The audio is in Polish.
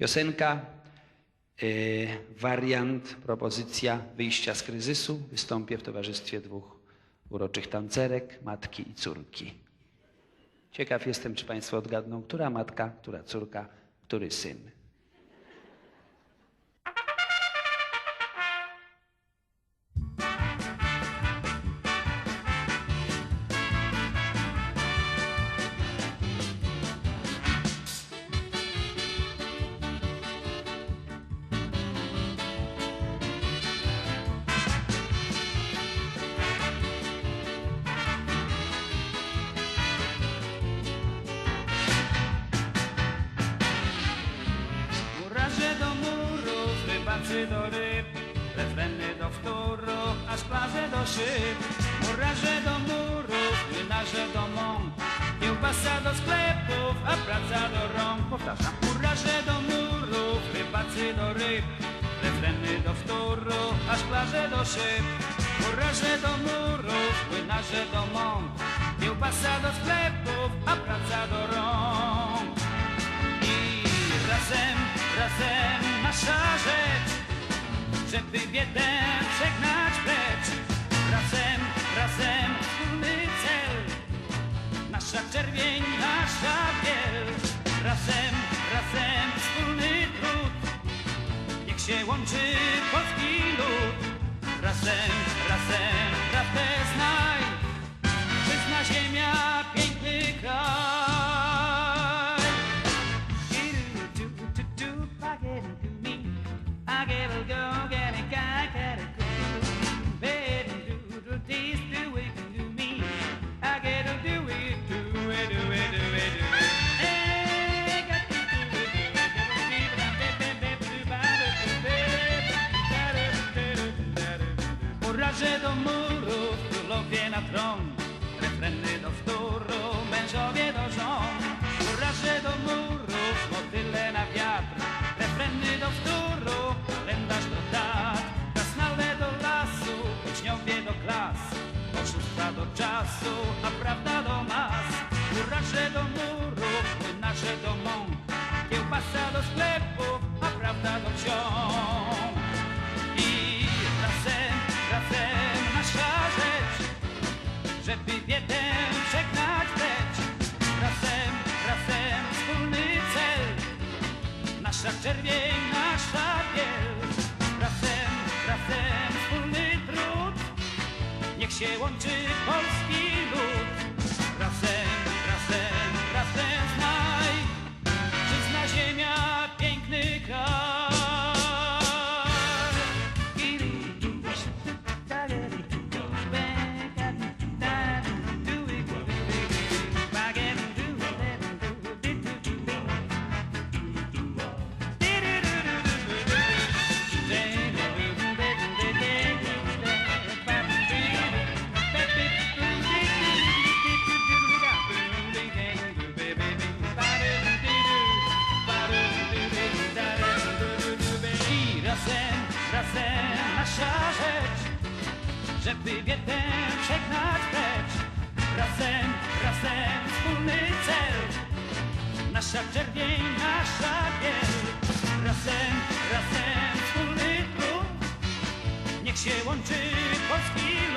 Piosenka, y, wariant, propozycja wyjścia z kryzysu. Wystąpię w towarzystwie dwóch uroczych tancerek, matki i córki. Ciekaw jestem, czy Państwo odgadną, która matka, która córka, który syn. Rybacy do ryb, refreny do wtórów, a szklarze do szyb. Murarze do murów, młynarze do mąk, kiełbasa do sklepów, a praca do rąk. Powtarzam. Murarze do murów, rybacy do ryb, refreny do wtórów, a szklarze do szyb. Murarze do żeby biedę przegnać precz. Razem, razem wspólny cel, nasza czerwień, nasza biel. Razem, razem wspólny trud, niech się łączy polski lud. Razem, razem Murarze do murów, królowie na tron, refreny do wtóru, mężowie do żon. Murarze do murów, motyle na wiatr, refreny do wtóru, kalendarz do dat. Krasnale do lasu, uczniowie do klas, oszustwa do czasu, a prawda do mas. Murarze do murów, młynarze do mąk, kiełbasa do sklepów, a prawda do ksiąg. Czerwień, nasza biel. Razem, razem wspólny trud, niech się łączy polski rzecz, żeby biedę przegnać precz. Razem, razem wspólny cel, nasza czerwień, nasza biel. Razem, razem wspólny trud, niech się łączy polski